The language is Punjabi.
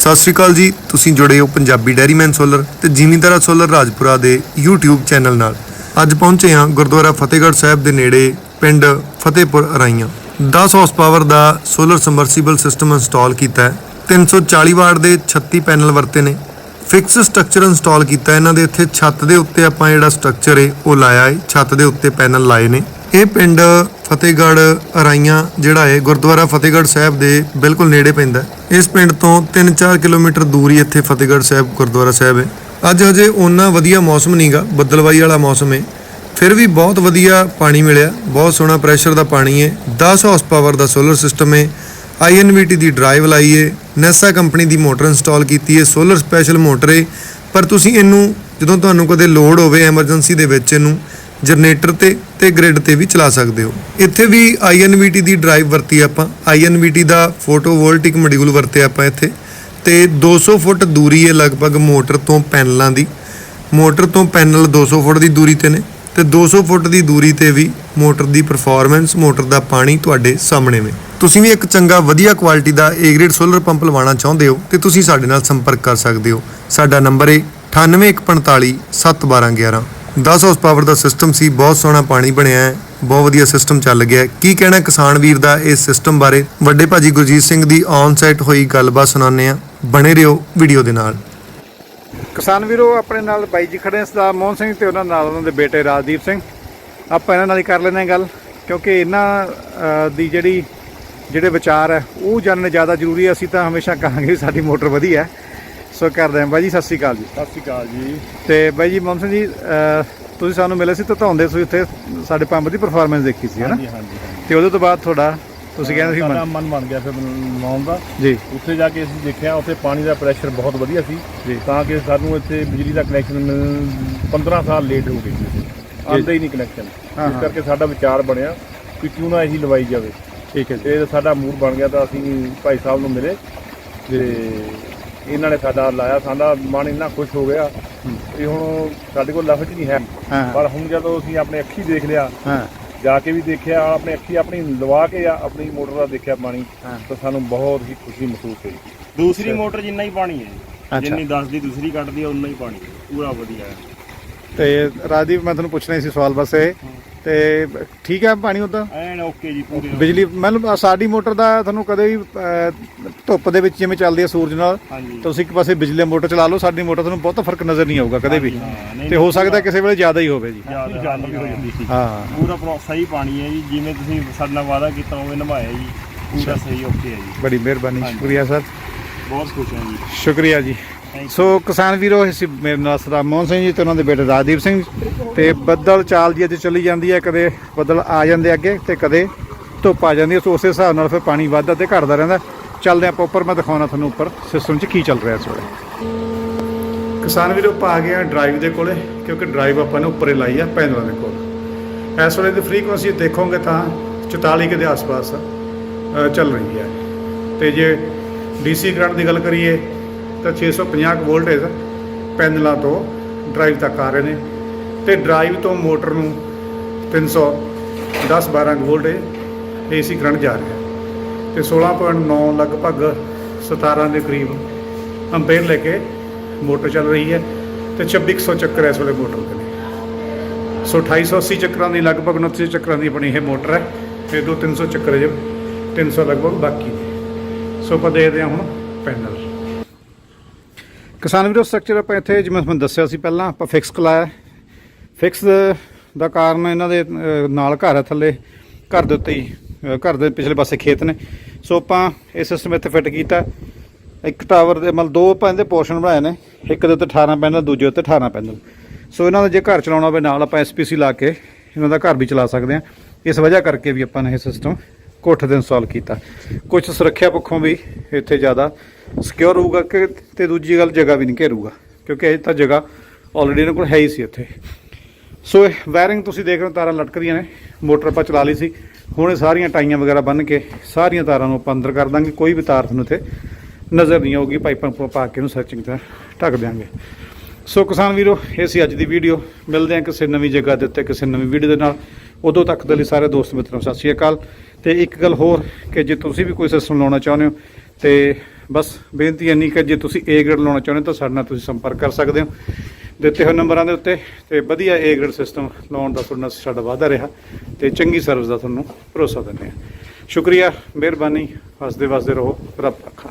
ਸਤਿ ਸ਼੍ਰੀ ਅਕਾਲ ਜੀ, ਤੁਸੀਂ ਜੁੜੇ ਹੋ ਪੰਜਾਬੀ ਡੈਰੀਮੈਨ ਸੋਲਰ ਤੇ ਜ਼ਿਮੀਂਦਾਰਾ ਸੋਲਰ ਰਾਜਪੁਰਾ ਦੇ YouTube ਚੈਨਲ ਨਾਲ। ਅੱਜ ਪਹੁੰਚੇ ਹਾਂ ਗੁਰਦੁਆਰਾ ਫਤਿਹਗੜ੍ਹ ਸਾਹਿਬ ਦੇ ਨੇੜੇ, ਪਿੰਡ ਫਤਿਹਪੁਰ ਅਰਾਈਆਂ। 10 ਹਾਰਸ ਪਾਵਰ ਦਾ ਸੋਲਰ ਸਮਰਸੀਬਲ ਸਿਸਟਮ ਇੰਸਟਾਲ ਕੀਤਾ ਹੈ। 340 ਵਾਟ ਦੇ 36 ਪੈਨਲ ਵਰਤੇ ਨੇ। ਫਿਕਸ ਸਟਰਕਚਰ ਇੰਸਟਾਲ ਕੀਤਾ ਇਹਨਾਂ ਦੇ ਇੱਥੇ। ਛੱਤ ਦੇ ਉੱਤੇ ਆਪਾਂ ਜਿਹੜਾ ਸਟਰਕਚਰ ਏ, ਉਹ ਲਾਇਆ ਹੈ ਛੱਤ ਦੇ ਉੱਤੇ ਪੈਨਲ ਲਾਏ ਨੇ। ਇਹ ਪਿੰਡ ਫਤਿਹਗੜ੍ਹ ਅਰਾਈਆਂ ਜਿਹੜਾ ਹੈ ਗੁਰਦੁਆਰਾ ਫਤਿਹਗੜ੍ਹ ਸਾਹਿਬ ਦੇ ਬਿਲਕੁਲ ਨੇੜੇ ਪੈਂਦਾ ਹੈ। ਇਸ ਪਿੰਡ ਤੋਂ 3-4 ਕਿਲੋਮੀਟਰ ਦੂਰ ਹੀ ਇੱਥੇ ਫਤਿਹਗੜ੍ਹ ਸਾਹਿਬ, ਗੁਰਦੁਆਰਾ ਸਾਹਿਬ ਹੈ। ਅੱਜ ਹਜੇ ਓਨਾ ਵਧੀਆ ਮੌਸਮ ਨਹੀਂਗਾ ਬੱਦਲਵਾਈ ਵਾਲਾ ਮੌਸਮ ਹੈ। ਫਿਰ ਵੀ ਬਹੁਤ ਵਧੀਆ ਪਾਣੀ ਮਿਲਿਆ, ਬਹੁਤ ਸੋਹਣਾ ਪ੍ਰੈਸ਼ਰ ਦਾ ਪਾਣੀ ਹੈ 10 ਹਾਰਸ ਪਾਵਰ ਦਾ ਸੋਲਰ ਸਿਸਟਮ ਹੈ। INVT ਦੀ ਡਰਾਈਵ ਲਾਈ ਹੈ ਨੈਸਾ ਕੰਪਨੀ ਦੀ ਮੋਟਰ ਇੰਸਟਾਲ ਕੀਤੀ ਹੈ ਸੋਲਰ ਸਪੈਸ਼ਲ ਮੋਟਰ ਹੈ। ਪਰ ਤੁਸੀਂ ਇਹਨੂੰ, ਜਦੋਂ ਤੁਹਾਨੂੰ ਕਦੇ ਲੋਡ ਹੋਵੇ ਐਮਰਜੈਂਸੀ ਦੇ ਵਿੱਚ ਇਹਨੂੰ ਜਨਰੇਟਰ ਤੇ ਤੇ ਗ੍ਰਿਡ ਤੇ ਵੀ ਚਲਾ ਸਕਦੇ ਹੋ। ਇੱਥੇ ਵੀ INVT ਦੀ ਡਰਾਈਵ ਵਰਤੀ ਆਪਾਂ। INVT ਦਾ ਫੋਟੋ ਵੋਲਟਿਕ ਮੋਡਿਊਲ ਵਰਤਿਆ ਆਪਾਂ ਇੱਥੇ। ਤੇ 200 ਫੁੱਟ ਦੂਰੀ ਹੈ ਲਗਭਗ ਮੋਟਰ ਤੋਂ ਪੈਨਲਾਂ ਦੀ। ਮੋਟਰ ਤੋਂ ਪੈਨਲ 200 ਫੁੱਟ ਦੀ ਦੂਰੀ ਤੇ ਨੇ। ਤੇ 200 ਫੁੱਟ ਦੀ ਦੂਰੀ ਤੇ ਵੀ ਮੋਟਰ ਦੀ ਪਰਫਾਰਮੈਂਸ ਮੋਟਰ ਦਾ ਪਾਣੀ ਤੁਹਾਡੇ ਸਾਹਮਣੇ ਵੇ। ਤੁਸੀਂ ਵੀ ਇੱਕ ਚੰਗਾ ਵਧੀਆ ਕੁਆਲਿਟੀ ਦਾ A ਗ੍ਰੇਡ ਸੋਲਰ ਪੰਪ ਲਵਾਉਣਾ ਚਾਹੁੰਦੇ ਹੋ, ਤੇ ਤੁਸੀਂ ਸਾਡੇ ਨਾਲ ਸੰਪਰਕ ਕਰ ਸਕਦੇ ਹੋ। ਸਾਡਾ ਨੰਬਰ ਹੈ 9815 71211 10 ਹਾਰਸ ਪਾਵਰ ਦਾ ਸਿਸਟਮ ਸੀ, ਬਹੁਤ ਸੋਹਣਾ ਪਾਣੀ ਬਣਿਆ ਹੈ, ਬਹੁਤ ਵਧੀਆ ਸਿਸਟਮ ਚੱਲ ਗਿਆ ਕੀ ਕਹਿਣਾ ਕਿਸਾਨ ਵੀਰ ਦਾ ਇਸ ਸਿਸਟਮ ਬਾਰੇ? ਵੱਡੇ ਭਾਜੀ ਗੁਰਜੀਤ ਸਿੰਘ ਦੀ ਔਨ ਸਾਈਟ ਹੋਈ ਗੱਲਬਾਤ ਸੁਣਾਉਂਦੇ ਆ ਬਣੇ ਰਹੋ ਵੀਡੀਓ ਦੇ ਨਾਲ। ਕਿਸਾਨ ਵੀਰੋ, ਆਪਣੇ ਨਾਲ ਬਾਈ ਜੀ ਖੜੇ ਨੇ ਸਰਦਾਰ ਮੋਹਨ ਸਿੰਘ ਤੇ ਉਹਨਾਂ ਨਾਲ ਉਹਨਾਂ ਦੇ ਬੇਟੇ ਰਾਜਦੀਪ ਸਿੰਘ। ਆਪਾਂ ਇਹਨਾਂ ਨਾਲ ਹੀ ਕਰ ਲੈਂਦੇ ਹਾਂ ਗੱਲ, ਕਿਉਂਕਿ ਇਹਨਾਂ ਦੀ ਜਿਹੜੀ, ਜਿਹੜੇ ਵਿਚਾਰ ਹੈ, ਉਹ ਜਾਣਨੇ ਜ਼ਿਆਦਾ ਜ਼ਰੂਰੀ ਹੈ। ਅਸੀਂ ਤਾਂ ਹਮੇਸ਼ਾ ਕਹਾਂਗੇ ਵੀ ਸਾਡੀ ਮੋਟਰ ਵਧੀਆ ਹੈ। ਸੋ ਕਰਦੇ ਹਾਂ। ਬਾਈ ਜੀ ਸਤਿ ਸ਼੍ਰੀ ਅਕਾਲ ਜੀ। ਸਤਿ ਸ਼੍ਰੀ ਅਕਾਲ ਜੀ। ਤੇ ਬਾਈ ਜੀ ਸਿੰਘ ਜੀ ਤੁਸੀਂ ਸਾਨੂੰ ਮਿਲੇ ਸੀ ਤਾਂ ਧੌਂਦੇ ਸੀ ਉੱਥੇ ਸਾਡੇ ਪੰਪ ਦੀ ਪਰਫਾਰਮੈਂਸ ਦੇਖੀ ਸੀ ਹੈ ਨਾ ਹਾਂਜੀ ਹਾਂਜੀ। ਤੇ ਉਹਦੇ ਤੋਂ ਬਾਅਦ ਤੁਹਾਡਾ ਤੁਸੀਂ ਕਹਿੰਦੇ ਸੀ ਸਾਡਾ ਮਨ- ਮਨ ਬਣ ਗਿਆ ਫਿਰ ਮੌਨ ਦਾ। ਜੀ। ਉੱਥੇ ਜਾ ਕੇ ਅਸੀਂ ਦੇਖਿਆ ਉੱਥੇ ਪਾਣੀ ਦਾ ਪ੍ਰੈਸ਼ਰ ਬਹੁਤ ਵਧੀਆ ਸੀ। ਜੀ। ਤਾਂ ਕਿ ਸਾਨੂੰ ਇੱਥੇ ਬਿਜਲੀ ਦਾ ਕਨੈਕਸ਼ਨ ਮਿਲ 15 ਸਾਲ ਲੇਟ ਹੋ ਗਈ ਸੀ ਆਉਂਦਾ ਹੀ ਨਹੀਂ ਕਨੈਕਸ਼ਨ ਇਸ। ਕਰਕੇ ਸਾਡਾ ਵਿਚਾਰ ਬਣਿਆ ਕਿ ਕਿਉਂ ਨਾ ਇਹੀ ਲਵਾਈ ਜਾਵੇ। ਠੀਕ ਹੈ ਜੀ। ਤੇ ਸਾਡਾ ਮੂਡ ਬਣ ਗਿਆ ਤਾਂ ਅਸੀਂ ਭਾਈ ਸਾਹਿਬ ਨੂੰ ਮਿਲੇ। ਤੇ ਇਹਨਾਂ ਨੇ ਸਾਡਾ ਲਾਇਆ ਸਾਡਾ ਮਨ ਇੰਨਾ ਖੁਸ਼ ਹੋ ਗਿਆ ਇਹ ਹੁਣ ਸਾਡੇ ਕੋਲ ਲਫ਼ਜ਼ ਨਹੀਂ ਹੈ। ਪਰ ਹੁਣ ਜਦੋਂ ਅਸੀਂ ਆਪਣੇ ਅੱਖੀ ਦੇਖ ਲਿਆ ਹਾਂ। ਜਾ ਕੇ ਵੀ ਦੇਖਿਆ ਆਪਣੇ ਅੱਖੀ ਆਪਣੀ ਲਵਾ ਕੇ ਆ ਆਪਣੀ ਮੋਟਰ ਦਾ ਦੇਖਿਆ ਪਾਣੀ। ਤਾਂ ਸਾਨੂੰ ਬਹੁਤ ਹੀ ਖੁਸ਼ੀ ਮਹਿਸੂਸ ਹੋਈ। ਦੂਸਰੀ ਮੋਟਰ ਜਿੰਨਾ ਹੀ ਪਾਣੀ ਹੈ। ਜਿੰਨੀ 10 ਦੀ ਦੂਸਰੀ ਕੱਢਦੀ ਹੈ ਉਨਾ ਹੀ ਪਾਣੀ। ਪੂਰਾ ਵਧੀਆ ਹੈ। ਤੇ ਰਾਜਦੀਪ ਮੈਂ ਤੁਹਾਨੂੰ ਪੁੱਛਣਾ ਸੀ ਸਵਾਲ ਬਸ ਇਹ ਤੇ ਠੀਕ ਹੈ ਪਾਣੀ ਉਦਾਂ? ਐਨ ਓਕੇ ਜੀ ਪੂਰੇ ਬਿਜਲੀ ਆਹ ਸਾਡੀ ਮੋਟਰ ਦਾ ਤੁਹਾਨੂੰ ਕਦੇ ਵੀ ਅਹ, ਧੁੱਪ ਦੇ ਵਿੱਚ ਜਿਵੇਂ ਚੱਲਦੀ ਹੈ ਸੂਰਜ ਨਾਲ ਹਾਂਜੀ। ਤੁਸੀਂ ਇੱਕ ਪਾਸੇ ਬਿਜਲੀ ਮੋਟਰ ਚਲਾ ਲਓ ਸਾਡੀ ਮੋਟਰ ਤੁਹਾਨੂੰ ਬਹੁਤ ਫ਼ਰਕ ਨਜ਼ਰ ਨਹੀਂ ਆਊਗਾ ਕਦੇ ਵੀ। ਹਾਂ, ਨਹੀਂ, ਤੇ ਹੋ ਸਕਦਾ ਕਿਸੇ ਵੇਲੇ ਜ਼ਿਆਦਾ ਹੀ ਹੋਵੇ ਜੀ। ਜ਼ਿਆਦਾ ਜ਼ਿਆਦਾ ਵੀ ਹੋ ਜਾਂਦੀ ਸੀ। ਹਾਂ। ਪੂਰਾ ਪ੍ਰੋ- ਸਹੀ ਪਾਣੀ ਹੈ ਜੀ ਜਿਵੇਂ ਤੁਸੀਂ ਸਾਡੇ ਨਾਲ ਵਾਅਦਾ ਕੀਤਾ ਉਵੇਂ ਨਿਭਾਇਆ ਜੀ। ਪੂਰਾ ਸਹੀ ਓਕੇ ਹੈ ਜੀ। ਬੜੀ ਮਿਹਰਬਾਨੀ ਹਾਂਜੀ। ਸ਼ੁਕਰੀਆ ਸਰ। ਬਹੁਤ ਖੁਸ਼ ਹਾਂ ਜੀ। ਸ਼ੁਕਰੀਆ ਜੀ. ਸੋ ਕਿਸਾਨ ਵੀਰੋ ਅਸੀਂ ਮੇਰੇ ਨਾਲ ਸਰਦਾਰ ਮੋਹਨ ਸਿੰਘ ਜੀ ਤੇ ਉਹਨਾਂ ਦੇ ਬੇਟੇ ਰਾਜਦੀਪ ਸਿੰਘ ਤੇ ਬੱਦਲ ਚਾਲ ਜੀ ਅੱਜ ਚੱਲੀ ਜਾਂਦੀ ਹੈ ਕਦੇ ਬੱਦਲ ਆ ਜਾਂਦੇ ਅੱਗੇ ਤੇ ਕਦੇ ਧੁੱਪ ਆ ਜਾਂਦੀ ਹੈ ਸੋ ਉਸੇ ਹਿਸਾਬ ਨਾਲ ਫਿਰ ਪਾਣੀ ਵੱਧਦਾ ਤੇ ਘਟਦਾ ਰਹਿੰਦਾ। ਚੱਲਦੇ ਆਪਾਂ ਉੱਪਰ ਮੈਂ ਦਿਖਾਉਣਾ ਤੁਹਾਨੂੰ ਉੱਪਰ ਸਿਸਟਮ 'ਚ ਕੀ ਚੱਲ ਰਿਹਾ ਇਸ ਵੇਲੇ। ਕਿਸਾਨ ਵੀਰੋ ਆ ਗਏ ਆ ਡਰਾਈਵ ਦੇ ਕੋਲੇ ਕਿਉਂਕਿ ਡਰਾਈਵ ਆਪਾਂ ਨੇ ਉੱਪਰੇ ਲਾਈ ਆ ਪੈਨਲਾਂ ਦੇ ਕੋਲ। ਇਸ ਵੇਲੇ ਦੀ ਫ੍ਰੀਕੁਐਂਸੀ ਦੇਖੋਗੇ ਤਾਂ 44 ਕੇ ਦੇ ਆਸ-ਪਾਸ ਚੱਲ ਰਹੀ ਹੈ। ਤੇ ਜੇ ਡੀਸੀ ਕਰੰਟ ਦੀ ਗੱਲ ਕਰੀਏ ਤਾਂ 650 ਕੁ ਵੋਲਟੇਜ ਪੈਨਲਾਂ ਤੋਂ ਡਰਾਈਵ ਤੱਕ ਆ ਰਹੇ ਨੇ। ਤੇ ਡਰਾਈਵ ਤੋਂ ਮੋਟਰ ਨੂੰ 310 12 ਕੁ ਵੋਲਟੇਜ ਏਸੀ ਕਰੰਟ ਜਾ ਰਿਹਾ। ਤੇ 16.9 ਲਗਭਗ 17 ਦੇ ਕਰੀਬ ਅੰਪੇਅਰ ਲੈ ਕੇ ਮੋਟਰ ਚੱਲ ਰਹੀ ਹੈ ਤੇ 2600 ਚੱਕਰ ਇਸ ਵੇਲੇ ਮੋਟਰ ਦੇ ਨੇ। ਸੋ 2880 ਚੱਕਰਾਂ ਦੀ, ਲਗਭਗ 29 ਚੱਕਰਾਂ ਦੀ ਬਣੀ ਇਹ ਮੋਟਰ ਹੈ ਤੇ ਦੋ 300 ਚੱਕਰ ਜੇ 300 ਲਗਭਗ ਬਾਕੀ ਨੇ। ਸੋ ਆਪਾਂ ਦੇਖਦੇ ਹਾਂ ਹੁਣ ਪੈਨਲ। ਕਿਸਾਨ ਵੀਰੋ ਸਟਰਕਚਰ ਆਪਾਂ ਇੱਥੇ, ਜਿਵੇਂ ਤੁਹਾਨੂੰ ਦੱਸਿਆ ਸੀ ਪਹਿਲਾਂ, ਆਪਾਂ ਫਿਕਸ ਕਲਾਇਆ। ਫਿਕਸ ਦਾ ਕਾਰਨ ਇਹਨਾਂ ਦੇ ਨਾਲ ਘਰ ਹੈ ਥੱਲੇ, ਘਰ ਦੇ ਉੱਤੇ ਹੀ ਘਰ ਦੇ ਪਿਛਲੇ ਪਾਸੇ ਖੇਤ ਨੇ। ਸੋ ਆਪਾਂ ਇਹ ਸਿਸਟਮ ਇੱਥੇ ਫਿੱਟ ਕੀਤਾ। ਇੱਕ ਟਾਵਰ ਦੇ, ਮਤਲਬ ਦੋ ਆਪਾਂ ਇਹਦੇ ਪੋਰਸ਼ਨ ਬਣਾਏ ਨੇ। ਇੱਕ ਦੇ ਉੱਤੇ 18 ਪੈਨਲ, ਦੂਜੇ ਉੱਤੇ 18 ਪੈਨਲ। ਸੋ ਇਹਨਾਂ ਦਾ ਜੇ ਘਰ ਚਲਾਉਣਾ ਹੋਵੇ, ਨਾਲ ਆਪਾਂ ਐਸਪੀਸੀ ਲਾ ਕੇ ਇਹਨਾਂ ਦਾ ਘਰ ਵੀ ਚਲਾ ਸਕਦੇ ਹਾਂ। ਇਸ ਵਜ੍ਹਾ ਕਰਕੇ ਵੀ ਆਪਾਂ ਨੇ ਇਹ ਸਿਸਟਮ ਕੋਠੇ ਤੇ ਇੰਸਟਾਲ ਕੀਤਾ। ਕੁਝ ਸੁਰੱਖਿਆ ਪੱਖੋਂ ਵੀ ਇੱਥੇ ਜ਼ਿਆਦਾ ਸਿਕਿਉਰ ਹੋਊਗਾ ਕਿ ਤੇ ਦੂਜੀ ਗੱਲ ਜਗ੍ਹਾ ਵੀ ਨਹੀਂ ਘੇਰੂਗਾ, ਕਿਉਂਕਿ ਇਹ ਤਾਂ ਜਗ੍ਹਾ ਆਲਰੇਡੀ ਇਹਨਾਂ ਕੋਲ ਹੈ ਹੀ ਸੀ ਇੱਥੇ ਸੋ ਇਹ ਵਾਇਰਿੰਗ ਤੁਸੀਂ ਦੇਖ ਰਹੇ ਹੋ, ਤਾਰਾਂ ਲਟਕਦੀਆਂ ਨੇ, ਮੋਟਰ ਆਪਾਂ ਚਲਾ ਲਈ ਸੀ। ਹੁਣ ਇਹ ਸਾਰੀਆਂ ਟਾਈਆਂ ਵਗੈਰਾ ਬੰਨ ਕੇ ਸਾਰੀਆਂ ਤਾਰਾਂ ਨੂੰ ਆਪਾਂ ਅੰਦਰ ਕਰ ਦਾਂਗੇ, ਕੋਈ ਵੀ ਤਾਰ ਤੁਹਾਨੂੰ ਇੱਥੇ ਨਜ਼ਰ ਨਹੀਂ ਆਊਗੀ, ਪਾਈਪਾਂ ਪਾ ਪਾ ਕੇ ਇਹਨੂੰ ਸਰਚਿੰਗ ਤੇ ਢੱਕ ਦਿਆਂਗੇ। ਸੋ ਕਿਸਾਨ ਵੀਰੋ, ਇਹ ਸੀ ਅੱਜ ਦੀ ਵੀਡੀਓ ਮਿਲਦੇ ਹਾਂ ਕਿਸੇ ਨਵੀਂ ਜਗ੍ਹਾ ਦੇ ਉੱਤੇ, ਕਿਸੇ ਨਵੀਂ ਵੀਡੀਓ ਦੇ ਨਾਲ। ਉਦੋਂ ਤੱਕ ਦੇ ਲਈ ਸਾਰੇ ਦੋਸਤ ਮਿੱਤਰਾਂ, ਸਤਿ ਸ਼੍ਰੀ ਅਕਾਲ। ਤੇ ਇੱਕ ਗੱਲ ਹੋਰ ਕਿ ਜੇ ਤੁਸੀਂ ਵੀ ਕੋਈ ਸਿਸਟਮ ਲਾਉਣਾ ਚਾਹੁੰਦੇ ਹੋ, ਤੇ ਬਸ ਬੇਨਤੀ ਇੰਨੀ ਕਿ ਜੇ ਤੁਸੀਂ A ਗ੍ਰੇਡ ਲਾਉਣਾ ਚਾਹੁੰਦੇ ਹੋ, ਤਾਂ ਸਾਡੇ ਨਾਲ ਤੁਸੀਂ ਸੰਪਰਕ ਕਰ ਸਕਦੇ ਹੋ। ਦਿੱਤੇ ਹੋਏ ਨੰਬਰਾਂ ਦੇ ਉੱਤੇ ਤੇ ਵਧੀਆ A ਗ੍ਰੇਡ ਸਿਸਟਮ ਲਾਉਣ ਦਾ ਤੁਹਾਡਾ ਸਾਡਾ ਵਾਅਦਾ ਰਿਹਾ ਤੇ ਚੰਗੀ ਸਰਵਿਸ ਦਾ ਤੁਹਾਨੂੰ ਭਰੋਸਾ ਦਿੰਦੇ ਹਾਂ। ਸ਼ੁਕਰੀਆ, ਮਿਹਰਬਾਨੀ ਹੱਸਦੇ ਵਸਦੇ ਰਹੋ, ਰੱਬ ਰੱਖਾ।